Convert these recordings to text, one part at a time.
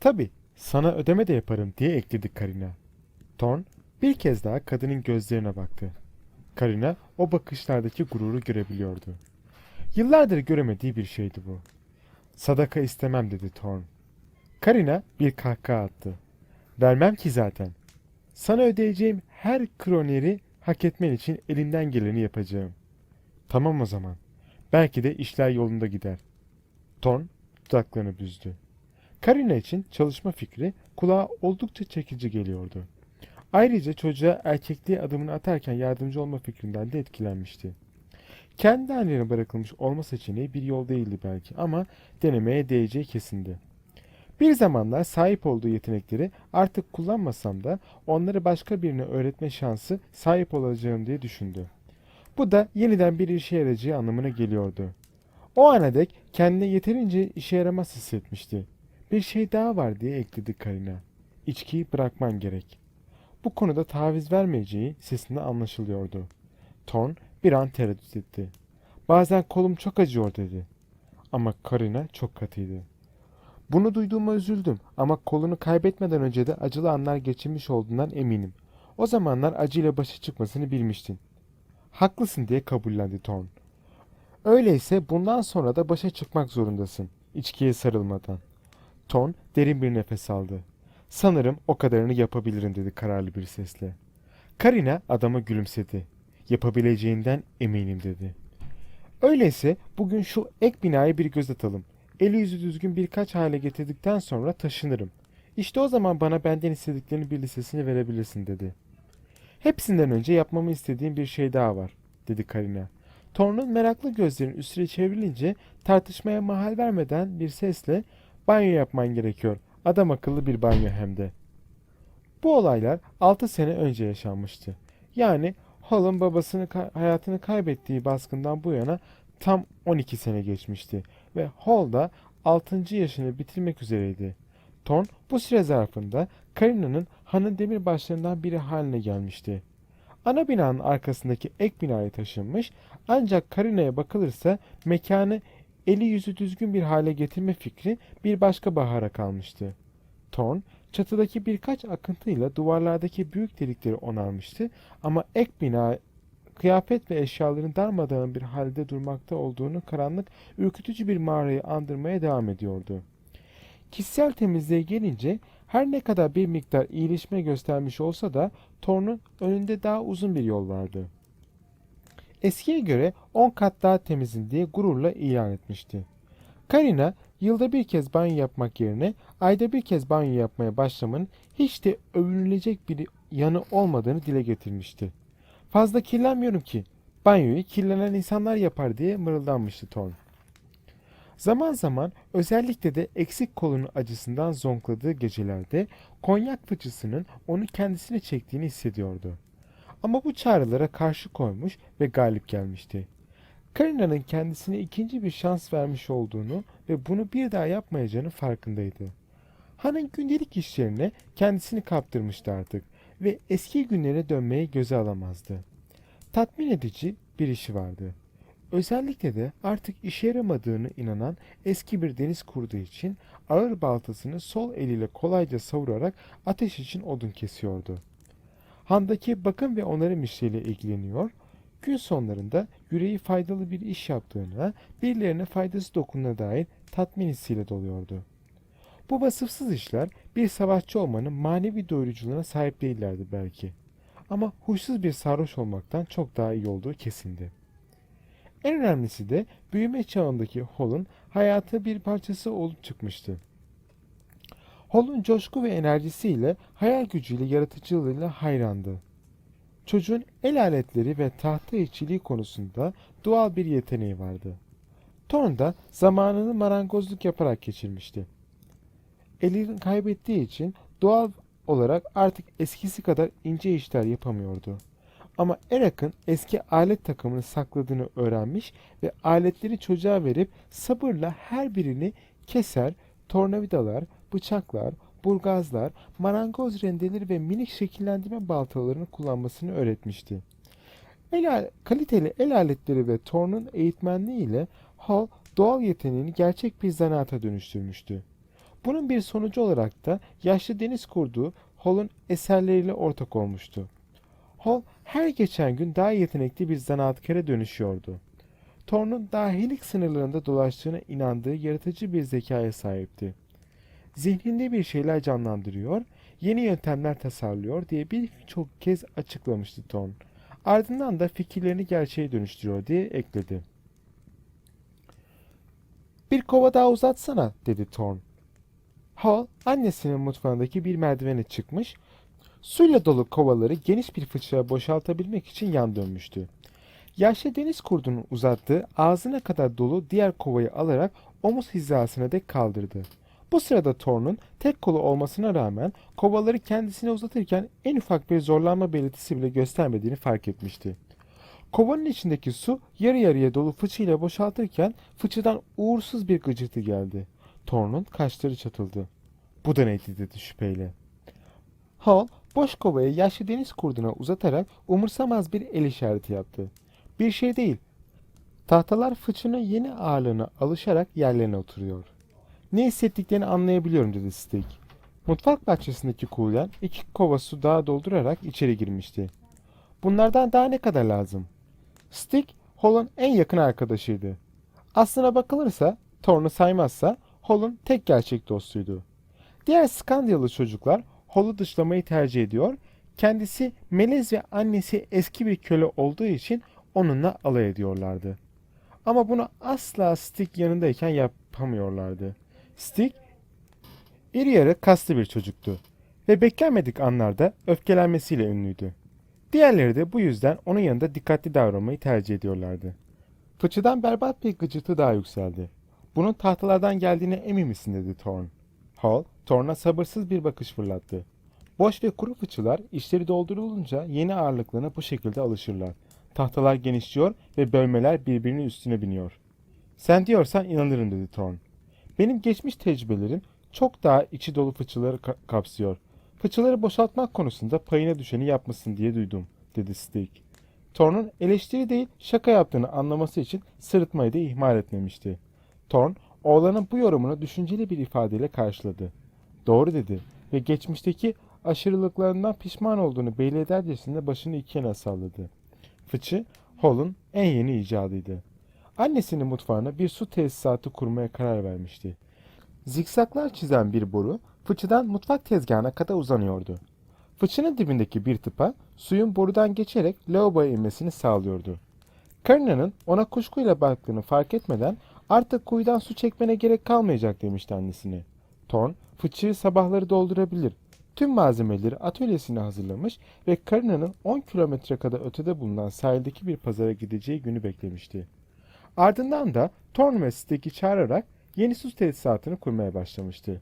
Tabii, sana ödeme de yaparım diye ekledi Karina. Thorn bir kez daha kadının gözlerine baktı. Karina o bakışlardaki gururu görebiliyordu. Yıllardır göremediği bir şeydi bu. Sadaka istemem dedi Thorn. Karina bir kahkaha attı. Vermem ki zaten. Sana ödeyeceğim her kroneri hak etmen için elimden geleni yapacağım. Tamam o zaman. Belki de işler yolunda gider. Thorn dudaklarını büzdü. Karina için çalışma fikri kulağa oldukça çekici geliyordu. Ayrıca çocuğa erkekliğe adımını atarken yardımcı olma fikrinden de etkilenmişti. Kendi haline bırakılmış olma seçeneği bir yol değildi belki ama denemeye değeceği kesindi. Bir zamanlar sahip olduğu yetenekleri artık kullanmasam da onları başka birine öğretme şansı sahip olacağım diye düşündü. Bu da yeniden bir işe yarayacağı anlamına geliyordu. O ana dek kendine yeterince işe yaramaz hissetmişti. Bir şey daha var diye ekledi Karina. İçkiyi bırakman gerek. Bu konuda taviz vermeyeceği sesinde anlaşılıyordu. Thorn bir an tereddüt etti. Bazen kolum çok acıyor dedi. Ama Karina çok katıydı. Bunu duyduğuma üzüldüm ama kolunu kaybetmeden önce de acılı anlar geçirmiş olduğundan eminim. O zamanlar acıyla başa çıkmasını bilmiştin. Haklısın diye kabullendi Thorn. Öyleyse bundan sonra da başa çıkmak zorundasın. İçkiye sarılmadan. Thorn derin bir nefes aldı. Sanırım o kadarını yapabilirim dedi kararlı bir sesle. Karina adama gülümsedi. Yapabileceğinden eminim dedi. Öyleyse bugün şu ek binaya bir göz atalım. Eli yüzü düzgün birkaç hale getirdikten sonra taşınırım. İşte o zaman bana benden istediklerinin bir listesini verebilirsin dedi. Hepsinden önce yapmamı istediğim bir şey daha var dedi Karina. Thorn'un meraklı gözlerinin üstüne çevrilince tartışmaya mahal vermeden bir sesle banyo yapman gerekiyor. Adam akıllı bir banyo hem de. Bu olaylar 6 sene önce yaşanmıştı. Yani Hall'ın babasını hayatını kaybettiği baskından bu yana tam 12 sene geçmişti ve Hall da 6. yaşını bitirmek üzereydi. Thorn bu süre zarfında Karina'nın hanın demirbaşlarından biri haline gelmişti. Ana binanın arkasındaki ek binaya taşınmış ancak Karina'ya bakılırsa mekanı eli yüzü düzgün bir hale getirme fikri bir başka bahara kalmıştı. Thorn çatıdaki birkaç akıntıyla duvarlardaki büyük delikleri onarmıştı ama ek bina kıyafet ve eşyaların darmadağın bir halde durmakta olduğunu karanlık, ürkütücü bir mağarayı andırmaya devam ediyordu. Kişisel temizliğe gelince her ne kadar bir miktar iyileşme göstermiş olsa da Thorn'un önünde daha uzun bir yol vardı. Eskiye göre 10 kat daha temizim diye gururla ilan etmişti. Karina yılda bir kez banyo yapmak yerine ayda bir kez banyo yapmaya başlamanın hiç de övünülecek bir yanı olmadığını dile getirmişti. Fazla kirlenmiyorum ki. Banyoyu kirlenen insanlar yapar diye mırıldanmıştı Thorn. Zaman zaman özellikle de eksik kolunun acısından zonkladığı gecelerde konyak fıçısının onu kendisine çektiğini hissediyordu. Ama bu çağrılara karşı koymuş ve galip gelmişti. Karina'nın kendisine ikinci bir şans vermiş olduğunu ve bunu bir daha yapmayacağını farkındaydı. Han'ın gündelik işlerine kendisini kaptırmıştı artık ve eski günlere dönmeye göze alamazdı. Tatmin edici bir işi vardı. Özellikle de artık işe yaramadığını inanan eski bir deniz kurdu için ağır baltasını sol eliyle kolayca savurarak ateş için odun kesiyordu. Handaki bakım ve onarım işleriyle ilgileniyor, gün sonlarında yüreği faydalı bir iş yaptığına, birilerine faydası dokunduğuna dair tatmin hissiyle doluyordu. Bu vasıfsız işler bir savaşçı olmanın manevi doyuruculuğuna sahip değillerdi belki. Ama huysuz bir sarhoş olmaktan çok daha iyi olduğu kesindi. En önemlisi de büyüme çağındaki Hall'un hayatı bir parçası olup çıkmıştı. Hall'un coşku ve enerjisiyle, hayal gücüyle, yaratıcılığıyla hayrandı. Çocuğun el aletleri ve tahta işçiliği konusunda doğal bir yeteneği vardı. Thorn da zamanını marangozluk yaparak geçirmişti. Elini kaybettiği için doğal olarak artık eskisi kadar ince işler yapamıyordu. Ama Erak'ın eski alet takımını sakladığını öğrenmiş ve aletleri çocuğa verip sabırla her birini keser, tornavidalar, bıçaklar, burgazlar, marangoz rendeleri ve minik şekillendirme baltalarını kullanmasını öğretmişti. El al- kaliteli el aletleri ve Thorne'un eğitmenliğiyle Hall doğal yeteneğini gerçek bir zanaata dönüştürmüştü. Bunun bir sonucu olarak da yaşlı deniz kurdu Hall'un eserleriyle ortak olmuştu. Hall her geçen gün daha yetenekli bir zanaatkara dönüşüyordu. Thorne'un dahilik sınırlarında dolaştığına inandığı yaratıcı bir zekaya sahipti. Zihninde bir şeyler canlandırıyor, yeni yöntemler tasarlıyor diye birçok kez açıklamıştı Thorne. Ardından da fikirlerini gerçeğe dönüştürüyor diye ekledi. Bir kova daha uzatsana dedi Thorne. Hall annesinin mutfağındaki bir merdivene çıkmış, suyla dolu kovaları geniş bir fıçıya boşaltabilmek için yan dönmüştü. Yaşlı deniz kurdunun uzattığı ağzına kadar dolu diğer kovayı alarak omuz hizasına dek kaldırdı. Bu sırada Thorne'un tek kolu olmasına rağmen kovaları kendisine uzatırken en ufak bir zorlanma belirtisi bile göstermediğini fark etmişti. Kovanın içindeki su yarı yarıya dolu fıçıyla boşaltırken fıçıdan uğursuz bir gıcırtı geldi. Thorne'un kaşları çatıldı. Bu da neydi dedi şüpheyle. Hall boş kovayı yaşlı deniz kurduna uzatarak umursamaz bir el işareti yaptı. Bir şey değil. Tahtalar fıçının yeni ağırlığına alışarak yerlerine oturuyor. Ne hissettiklerini anlayabiliyorum dedi Stig. Mutfak bahçesindeki kuyudan iki kova su daha doldurarak içeri girmişti. Bunlardan daha ne kadar lazım? Stig, Hall'un en yakın arkadaşıydı. Aslına bakılırsa, Thorne'u saymazsa, Hall'un tek gerçek dostuydu. Diğer Skandyalı çocuklar Hall'u dışlamayı tercih ediyor, kendisi melez ve annesi eski bir köle olduğu için onunla alay ediyorlardı. Ama bunu asla Stig yanındayken yapamıyorlardı. Stig iri yarı kaslı bir çocuktu ve beklenmedik anlarda öfkelenmesiyle ünlüydü. Diğerleri de bu yüzden onun yanında dikkatli davranmayı tercih ediyorlardı. Fıçıdan berbat bir gıcırtı daha yükseldi. Bunun tahtalardan geldiğine emin misin dedi Thorn. Hall, Thorn'a sabırsız bir bakış fırlattı. Boş ve kuru fıçılar işleri doldurulunca yeni ağırlıklarına bu şekilde alışırlar. Tahtalar genişliyor ve bölmeler birbirinin üstüne biniyor. Sen diyorsan inanırım dedi Thorn. Benim geçmiş tecrübelerim çok daha içi dolu fıçıları ka- kapsıyor. Fıçıları boşaltmak konusunda payına düşeni yapmasın diye duydum, dedi Stig. Thorn'un eleştiri değil şaka yaptığını anlaması için sırıtmayı da ihmal etmemişti. Thorn, oğlanın bu yorumunu düşünceli bir ifadeyle karşıladı. Doğru dedi ve geçmişteki aşırılıklarından pişman olduğunu belli edercesine başını iki yana salladı. Fıçı, Hall'un en yeni icadıydı. Annesinin mutfağına bir su tesisatı kurmaya karar vermişti. Zikzaklar çizen bir boru fıçıdan mutfak tezgahına kadar uzanıyordu. Fıçının dibindeki bir tıpa suyun borudan geçerek lavaboya inmesini sağlıyordu. Karina'nın ona kuşkuyla baktığını fark etmeden artık kuyudan su çekmene gerek kalmayacak demişti annesine. Thorn fıçıyı sabahları doldurabilir. Tüm malzemeleri atölyesine hazırlamış ve Karina'nın 10 kilometre kadar ötede bulunan sahildeki bir pazara gideceği günü beklemişti. Ardından da ve Stig'i çağırarak yeni su tesisatını kurmaya başlamıştı.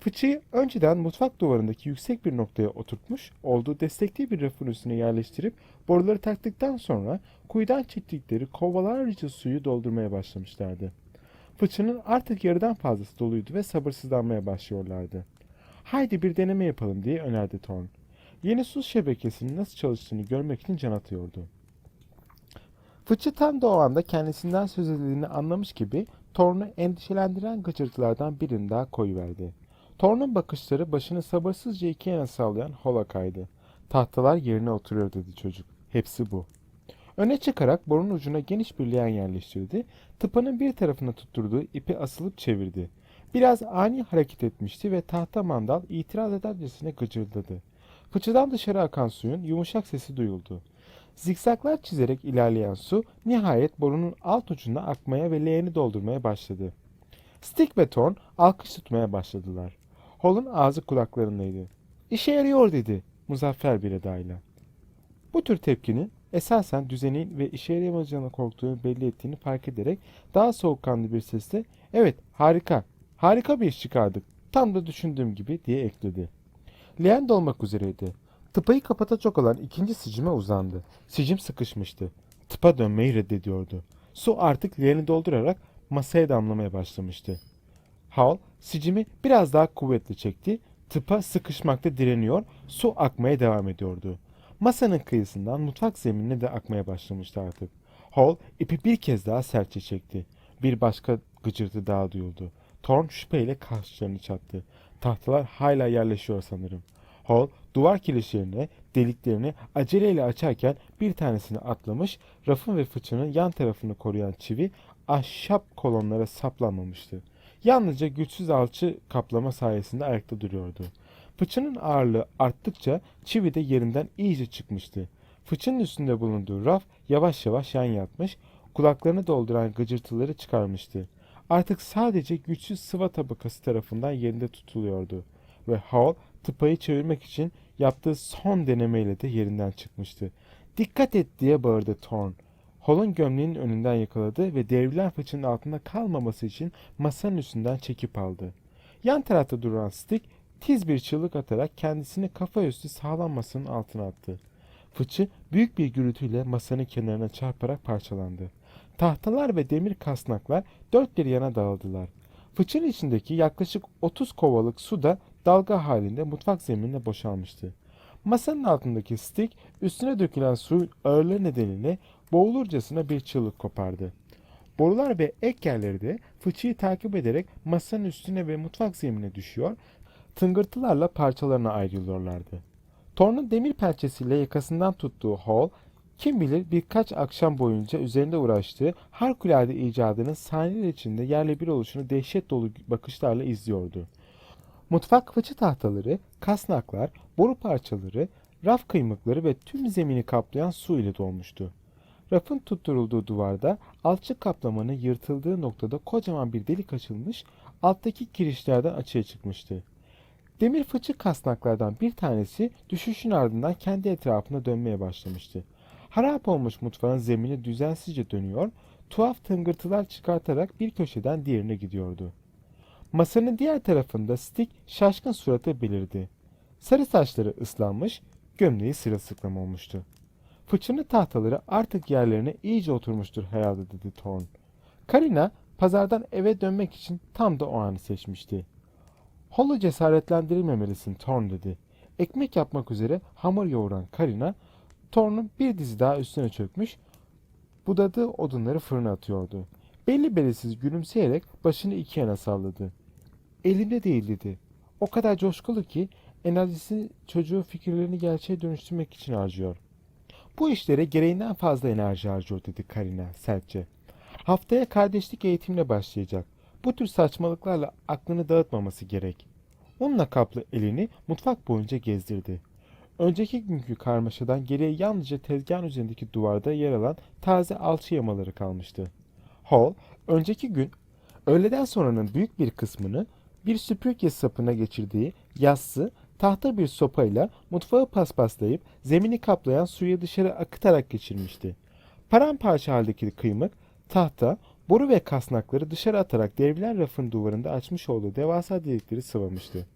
Fıçıyı önceden mutfak duvarındaki yüksek bir noktaya oturtmuş olduğu destekli bir rafın üstüne yerleştirip boruları taktıktan sonra kuyudan çektikleri kovalarca suyu doldurmaya başlamışlardı. Fıçının artık yarıdan fazlası doluydu ve sabırsızlanmaya başlıyorlardı. Haydi bir deneme yapalım diye önerdi Thorn. Yeni su şebekesinin nasıl çalıştığını görmek için can atıyordu. Fıçı tam da o anda kendisinden söz edildiğini anlamış gibi Thorn'u endişelendiren gıcırtılardan birini daha koyuverdi. Thorn'un bakışları başını sabırsızca iki yana sallayan Hall'a kaydı. Tahtalar yerine oturuyor dedi çocuk. Hepsi bu. Öne çıkarak borunun ucuna geniş bir leğen yerleştirdi. Tıpanın bir tarafına tutturduğu ipi asılıp çevirdi. Biraz ani hareket etmişti ve tahta mandal itiraz edercesine gıcırdadı. Fıçıdan dışarı akan suyun yumuşak sesi duyuldu. Zikzaklar çizerek ilerleyen su nihayet borunun alt ucuna akmaya ve leğeni doldurmaya başladı. Stick ve Thorn alkış tutmaya başladılar. Hall'un ağzı kulaklarındaydı. İşe yarıyor dedi muzaffer bir edayla. Bu tür tepkinin esasen düzenin ve işe yarayamayacağını korktuğunu belli ettiğini fark ederek daha soğukkanlı bir sesle evet harika, harika bir iş çıkardık. Tam da düşündüğüm gibi diye ekledi. Leğen dolmak üzereydi. Tıpayı kapatacak olan ikinci sicime uzandı. Sicim sıkışmıştı. Tıpa dönmeyi reddediyordu. Su artık leğeni doldurarak masaya damlamaya başlamıştı. Hal sicimi biraz daha kuvvetli çekti. Tıpa sıkışmakta direniyor, su akmaya devam ediyordu. Masanın kıyısından mutfak zeminine de akmaya başlamıştı artık. Hall ipi bir kez daha sertçe çekti. Bir başka gıcırtı daha duyuldu. Thorn şüpheyle kaşlarını çattı. Tahtalar hala yerleşiyor sanırım. Hall duvar kilişlerini, deliklerini aceleyle açarken bir tanesini atlamış, rafın ve fıçının yan tarafını koruyan çivi ahşap kolonlara saplanmamıştı. Yalnızca güçsüz alçı kaplama sayesinde ayakta duruyordu. Fıçının ağırlığı arttıkça çivi de yerinden iyice çıkmıştı. Fıçının üstünde bulunduğu raf yavaş yavaş yan yatmış, kulaklarını dolduran gıcırtıları çıkarmıştı. Artık sadece güçsüz sıva tabakası tarafından yerinde tutuluyordu. Ve Hall tıpayı çevirmek için yaptığı son denemeyle de yerinden çıkmıştı. Dikkat et diye bağırdı Thorn. Hall'un gömleğinin önünden yakaladı ve devrilen fıçının altında kalmaması için masanın üstünden çekip aldı. Yan tarafta duran Stick tiz bir çığlık atarak kendisini kafa üstü sağlam masanın altına attı. Fıçı büyük bir gürültüyle masanın kenarına çarparak parçalandı. Tahtalar ve demir kasnaklar dört bir yana dağıldılar. Fıçın içindeki yaklaşık 30 kovalık su da dalga halinde mutfak zeminine boşalmıştı. Masanın altındaki stick üstüne dökülen suyun ağırlığı nedeniyle boğulurcasına bir çığlık kopardı. Borular ve ek yerleri de fıçıyı takip ederek masanın üstüne ve mutfak zeminine düşüyor, tıngırtılarla parçalarına ayrılıyorlardı. Thorn'un demir pençesiyle yakasından tuttuğu Hall, kim bilir birkaç akşam boyunca üzerinde uğraştığı harikulade icadının saniyeler içinde yerle bir oluşunu dehşet dolu bakışlarla izliyordu. Mutfak fıçı tahtaları, kasnaklar, boru parçaları, raf kıymıkları ve tüm zemini kaplayan su ile dolmuştu. Rafın tutturulduğu duvarda alçık kaplamanın yırtıldığı noktada kocaman bir delik açılmış, alttaki kirişlerden açığa çıkmıştı. Demir fıçı kasnaklardan bir tanesi düşüşün ardından kendi etrafına dönmeye başlamıştı. Harap olmuş mutfağın zemini düzensizce dönüyor, tuhaf tıngırtılar çıkartarak bir köşeden diğerine gidiyordu. Masanın diğer tarafında Stick şaşkın suratı belirdi. Sarı saçları ıslanmış, gömleği sırılsıklam olmuştu. Fıçının tahtaları artık yerlerine iyice oturmuştur herhalde dedi Thorn. Karina pazardan eve dönmek için tam da o anı seçmişti. Hall'u cesaretlendirmemelisin Thorn dedi. Ekmek yapmak üzere hamur yoğuran Karina, Thorn'un bir dizi daha üstüne çökmüş, budadığı odunları fırına atıyordu. Belli belirsiz gülümseyerek başını iki yana salladı. Elimde değil dedi. O kadar coşkulu ki enerjisi çocuğun fikirlerini gerçeğe dönüştürmek için harcıyor. Bu işlere gereğinden fazla enerji harcıyor dedi Karina sertçe. Haftaya kardeşlik eğitimine başlayacak. Bu tür saçmalıklarla aklını dağıtmaması gerek. Onunla kaplı elini mutfak boyunca gezdirdi. Önceki günkü karmaşadan geriye yalnızca tezgahın üzerindeki duvarda yer alan taze alçı yamaları kalmıştı. Hall, önceki gün öğleden sonranın büyük bir kısmını bir süpürge sapına geçirdiği yassı, tahta bir sopayla mutfağı paspaslayıp zemini kaplayan suyu dışarı akıtarak geçirmişti. Paramparça haldeki kıymık, tahta, boru ve kasnakları dışarı atarak devrilen rafın duvarında açmış olduğu devasa delikleri sıvamıştı.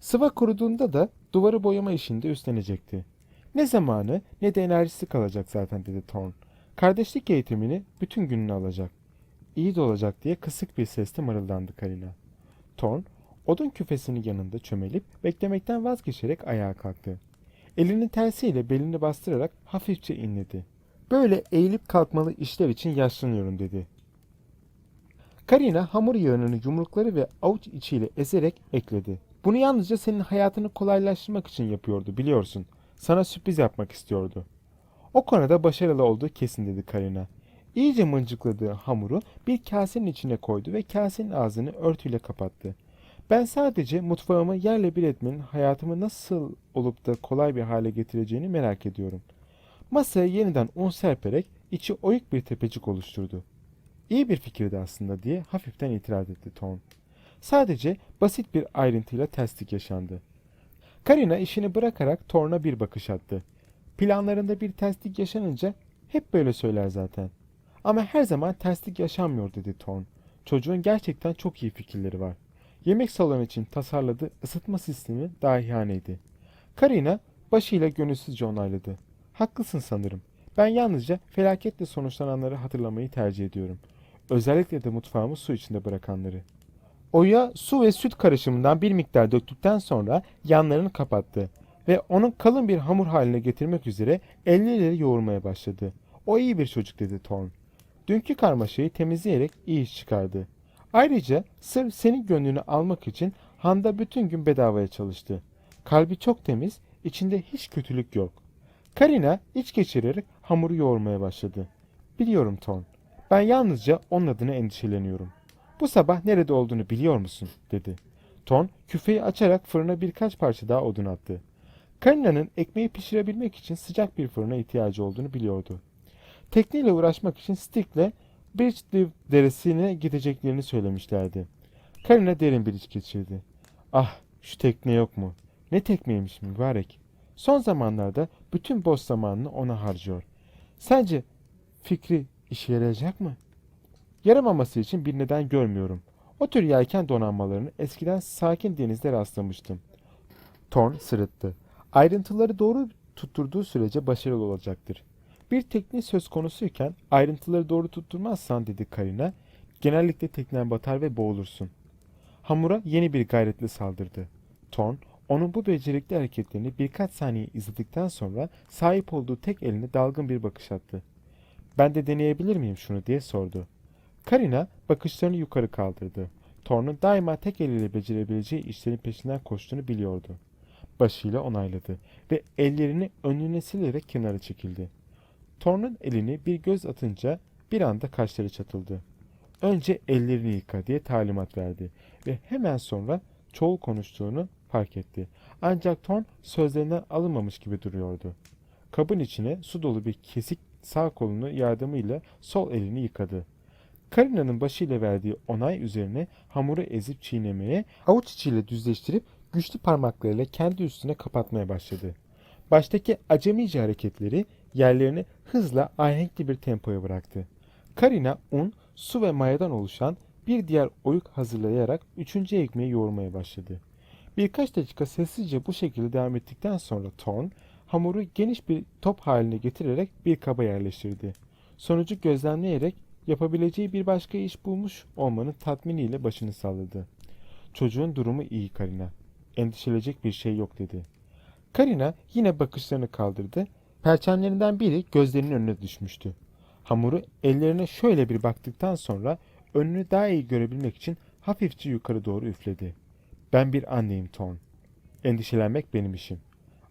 Sıva kuruduğunda da duvarı boyama işinde üstlenecekti. Ne zamanı ne de enerjisi kalacak zaten dedi Thorn. Kardeşlik eğitimini bütün gününü alacak. İyi de olacak diye kısık bir sesle mırıldandı Karina. Thorn, odun küfesinin yanında çömelip beklemekten vazgeçerek ayağa kalktı. Elinin tersiyle belini bastırarak hafifçe inledi. Böyle eğilip kalkmalı işler için yaşlanıyorum dedi. Karina hamur yağını yumrukları ve avuç içiyle ezerek ekledi. Bunu yalnızca senin hayatını kolaylaştırmak için yapıyordu biliyorsun. Sana sürpriz yapmak istiyordu. O konuda başarılı olduğu kesin dedi Karina. İyice mıncıkladığı hamuru bir kasenin içine koydu ve kasenin ağzını örtüyle kapattı. Ben sadece mutfağımı yerle bir etmenin hayatımı nasıl olup da kolay bir hale getireceğini merak ediyorum. Masaya yeniden un serperek içi oyuk bir tepecik oluşturdu. İyi bir fikirdi aslında diye hafiften itiraz etti Tom. Sadece basit bir ayrıntıyla terslik yaşandı. Karina işini bırakarak Thorne'a bir bakış attı. Planlarında bir terslik yaşanınca hep böyle söyler zaten. Ama her zaman terslik yaşanmıyor dedi Thorne. Çocuğun gerçekten çok iyi fikirleri var. Yemek salonu için tasarladığı ısıtma sistemi dahihaneydi. Karina başıyla gönülsüzce onayladı. Haklısın sanırım. Ben yalnızca felaketle sonuçlananları hatırlamayı tercih ediyorum. Özellikle de mutfağımı su içinde bırakanları. Oya su ve süt karışımından bir miktar döktükten sonra yanlarını kapattı ve onu kalın bir hamur haline getirmek üzere elleriyle yoğurmaya başladı. O iyi bir çocuk dedi Thorn. Dünkü karmaşayı temizleyerek iyi iş çıkardı. Ayrıca sırf senin gönlünü almak için Handa bütün gün bedavaya çalıştı. Kalbi çok temiz, içinde hiç kötülük yok. Karina iç geçirerek hamuru yoğurmaya başladı. Biliyorum Ton. Ben yalnızca onun adına endişeleniyorum. Bu sabah nerede olduğunu biliyor musun? dedi. Ton küfeyi açarak fırına birkaç parça daha odun attı. Karina'nın ekmeği pişirebilmek için sıcak bir fırına ihtiyacı olduğunu biliyordu. Tekneyle uğraşmak için Stick'le Birchliv deresine gideceklerini söylemişlerdi. Karina derin bir iç geçirdi. Ah şu tekne yok mu? Ne tekneymiş mübarek. Son zamanlarda bütün boş zamanını ona harcıyor. Sence fikri işe yarayacak mı? Yaramaması için bir neden görmüyorum. O tür yelken donanmalarını eskiden sakin denizde rastlamıştım. Thorn sırıttı. Ayrıntıları doğru tutturduğu sürece başarılı olacaktır. Bir tekne söz konusuyken ayrıntıları doğru tutturmazsan dedi Karina, genellikle teknen batar ve boğulursun. Hamura yeni bir gayretle saldırdı. Thorn, onun bu becerikli hareketlerini birkaç saniye izledikten sonra sahip olduğu tek eline dalgın bir bakış attı. Ben de deneyebilir miyim şunu diye sordu. Karina bakışlarını yukarı kaldırdı. Thorn'un daima tek eliyle becerebileceği işlerin peşinden koştuğunu biliyordu. Başıyla onayladı ve ellerini önüne silerek kenara çekildi. Thorn'un elini bir göz atınca bir anda kaşları çatıldı. Önce ellerini yıka diye talimat verdi ve hemen sonra çoğul konuştuğunu fark etti. Ancak Thorn sözlerinden alınmamış gibi duruyordu. Kabın içine su dolu bir kesik sağ kolunu yardımıyla sol elini yıkadı. Karina'nın başıyla verdiği onay üzerine hamuru ezip çiğnemeye, avuç içiyle düzleştirip güçlü parmaklarıyla kendi üstüne kapatmaya başladı. Baştaki acemice hareketleri yerlerini hızla ahenkli bir tempoya bıraktı. Karina un, su ve mayadan oluşan bir diğer oyuk hazırlayarak üçüncü ekmeği yoğurmaya başladı. Birkaç dakika sessizce bu şekilde devam ettikten sonra Thorn hamuru geniş bir top haline getirerek bir kaba yerleştirdi. Sonucu gözlemleyerek yapabileceği bir başka iş bulmuş olmanın tatminiyle başını salladı. Çocuğun durumu iyi Karina. Endişelenecek bir şey yok dedi. Karina yine bakışlarını kaldırdı. Perçemlerinden biri gözlerinin önüne düşmüştü. Hamuru ellerine şöyle bir baktıktan sonra önünü daha iyi görebilmek için hafifçe yukarı doğru üfledi. Ben bir anneyim Thorn. Endişelenmek benim işim.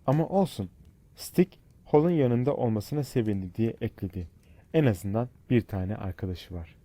Ama olsun. Stick, Hall'un yanında olmasına sevindi diye ekledi. En azından bir tane arkadaşı var.